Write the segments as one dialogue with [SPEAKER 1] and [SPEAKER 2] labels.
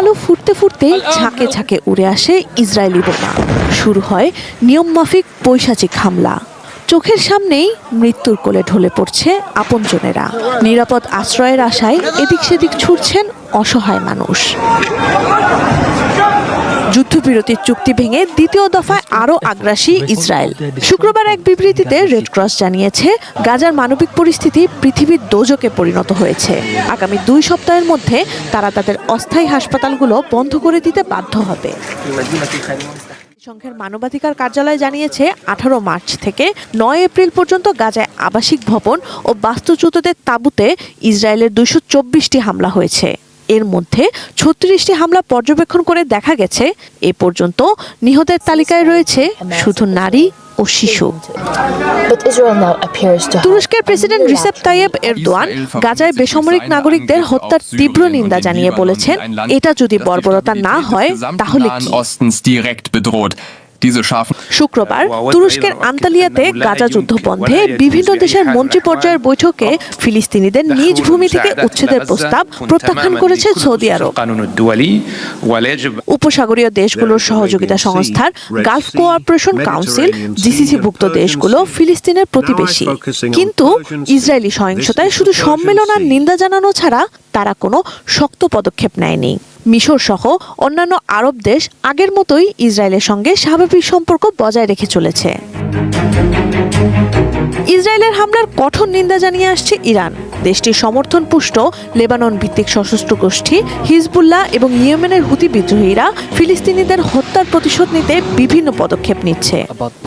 [SPEAKER 1] আলো ফুটতে ফুটতে ঝাঁকে ঝাঁকে উড়ে আসে ইসরায়েলি বোমা। শুরু হয় নিয়মমাফিক পৈশাচিক হামলা। চোখের সামনেই মৃত্যুর কোলে ঢলে পড়ছে আপনজনেরা। নিরাপদ আশ্রয়ের আশায় এদিক সেদিক ছুটছেন অসহায় মানুষ। যুদ্ধবিরতির চুক্তি ভেঙে দ্বিতীয় দফায় আরও আগ্রাসী ইসরায়েল। শুক্রবার এক বিবৃতিতে রেড ক্রস জানিয়েছে, গাজার মানবিক পরিস্থিতি পৃথিবীর দোজকে পরিণত হয়েছে। আগামী দুই সপ্তাহের মধ্যে তারা তাদের অস্থায়ী হাসপাতালগুলো বন্ধ করে দিতে বাধ্য হবে। সংঘের মানবাধিকার কার্যালয় জানিয়েছে, আঠারো মার্চ থেকে নয় এপ্রিল পর্যন্ত গাজায় আবাসিক ভবন ও বাস্তুচ্যুতদের তাঁবুতে ইসরায়েলের দুশো চব্বিশটি হামলা হয়েছে। এর মধ্যে ছত্রিশটি হামলা পর্যবেক্ষণ করে দেখা গেছে। এ পর্যন্ত নিহতের তালিকায় রয়েছে শুধু নারী ও শিশু। তুরস্কের প্রেসিডেন্ট রিসেপ তাইয়েব এরদোয়ান গাজায় বেসামরিক নাগরিকদের হত্যার তীব্র নিন্দা জানিয়ে বলেছেন এটা যদি বর্বরতা না হয় তাহলে শুক্রবার তুরস্কের আন্তালিয়াতে গাজা যুদ্ধ বন্ধে বিভিন্ন দেশের মন্ত্রী পর্যায়ের বৈঠকে ফিলিস্তিনিদের নিজ ভূমি থেকে উচ্ছেদের প্রস্তাব প্রত্যাখ্যান করেছে সৌদি আরব। উপসাগরীয় দেশগুলোর সহযোগিতা সংস্থার গালফ কোঅপারেশন কাউন্সিল জিসিসিভুক্ত দেশগুলো ফিলিস্তিনের প্রতিবেশী। কিন্তু ইসরায়েলি সহিংসতায় শুধু সম্মেলন আর নিন্দা জানানো ছাড়া তারা কোনো শক্ত পদক্ষেপ নেয়নি। মিশর সহ অন্যান্য আরব দেশ আগের মতোই ইসরায়েলের সঙ্গে স্বাভাবিক সম্পর্ক বজায় রেখে চলেছে। ইসরায়েলের হামলার কঠোর নিন্দা জানিয়ে আসছে ইরান। দেশটির সমর্থন পুষ্ট লেবানন ভিত্তিক সশস্ত্র গোষ্ঠী, হিজবুল্লাহ এবং ইয়েমেনের হুতি বিদ্রোহীরা ফিলিস্তিনিদের হত্যার প্রতিশোধ নিতে বিভিন্ন পদক্ষেপ নিচ্ছে।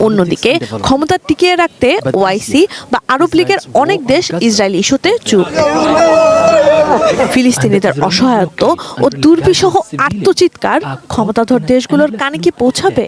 [SPEAKER 1] অন্যদিকে, ক্ষমতা টিকিয়ে রাখতে ওআইসি বা আরব লীগের অনেক দেশ ইসরায়েল ইস্যুতে চুপ। ফিলিস্তিনিদের অসহায়ত্ব ও দুর্বিষহ আত্মচিৎকার ক্ষমতাধর দেশগুলোর কানে কি পৌঁছাবে?